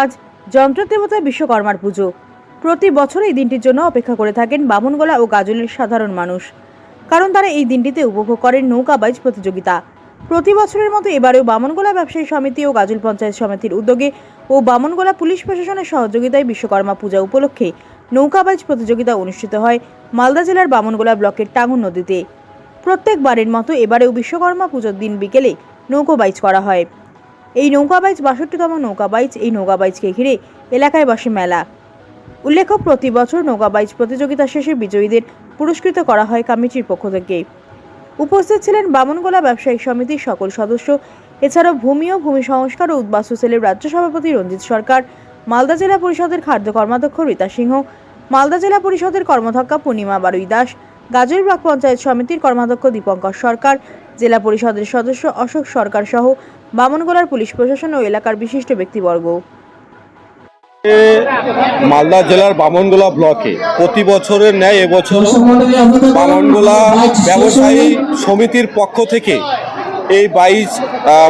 আজ যন্ত্রদেবতা বিশ্বকর্মার পুজো। প্রতি বছর এই দিনটির জন্য অপেক্ষা করে থাকেন বামনগোলা ও গাজলের সাধারণ মানুষ। কারণ তারা এই দিনটিতে উপভোগ করেন নৌকাবাইজ প্রতিযোগিতা। প্রতি বছরের মতো এবারেও বামনগোলা ব্যবসায়ী সমিতি ও গাজল পঞ্চায়েত সমিতির উদ্যোগে ও বামনগোলা পুলিশ প্রশাসনের সহযোগিতায় বিশ্বকর্মা পূজা উপলক্ষে নৌকাবাইজ প্রতিযোগিতা অনুষ্ঠিত হয় মালদা জেলার বামনগোলা ব্লকের টাঙ্গুন নদীতে। প্রত্যেকবারের মতো এবারেও বিশ্বকর্মা পুজোর দিন বিকেলে নৌকোবাইজ করা হয়। এই নৌকাবাইজ বাষট্টিতম নৌকাবাইজ এই নৌকাবাইজকে ঘিরে এলাকায় বসে মেলা। উল্লেখ্য, প্রতি বছর নৌকাবাইজ প্রতিযোগিতা শেষে বিজয়ীদের পুরস্কৃত করা হয় কমিটির পক্ষ থেকে। উপস্থিত ছিলেন বামনগোলা ব্যবসায়িক সমিতির সকল সদস্য, এছাড়াও ভূমি ও ভূমি সংস্কার ও উদ্বাস্তু সেলের রাজ্য সভাপতি রঞ্জিত সরকার, মালদা জেলা পরিষদের খাদ্য কর্মাধ্যক্ষ রীতা সিংহ, মালদা জেলা পরিষদের কর্মধ্যক্ষা পূর্ণিমা বারুই দাস গাজল ব্লক পঞ্চায়েত সমিতির কর্মাধ্যক্ষ দীপঙ্কর সরকার, জেলা পরিষদের সদস্য অশোক সরকার সহ বামনগোলার পুলিশ প্রশাসন ও এলাকার বিশিষ্ট ব্যক্তিবর্গ। মালদা জেলার বামনগোলা ব্লকে প্রতি বছরের ন্যায় এবছর বামনগোলা ব্যবসায়ী সমিতির পক্ষ থেকে এই বাইশ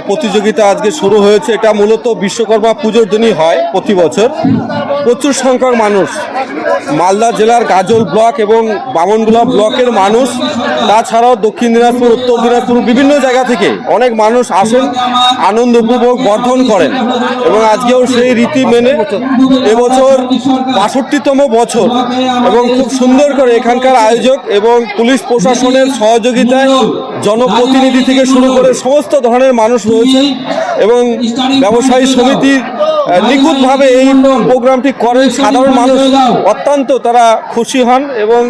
প্রতিযোগিতা আজকে শুরু হয়েছে। এটা মূলত বিশ্বকর্মা পুজোর দিনই হয় প্রতি বছর। প্রচুর সংখ্যক মানুষ মালদা জেলার গাজল ব্লক এবং বামনগোলা ব্লকের মানুষ, তাছাড়াও দক্ষিণ দিনাজপুর, উত্তর দিনাজপুর, বিভিন্ন জায়গা থেকে অনেক মানুষ আসেন, আনন্দ উপভোগ বর্ধন করেন এবং আজকেও সেই রীতি মেনে এবছর বাষট্টিতম বছর এবং খুব সুন্দর করে এখানকার আয়োজক এবং পুলিশ প্রশাসনের সহযোগিতায় জনপ্রতিনিধি থেকে শুরু করে সমস্ত ধরনের মানুষ রয়েছেন এবং ব্যবসায়ী সমিতির নিখুঁতভাবে এই প্রোগ্রামটি করেন। সাধারণ মানুষ অত্যন্ত তারা খুশি হন এবং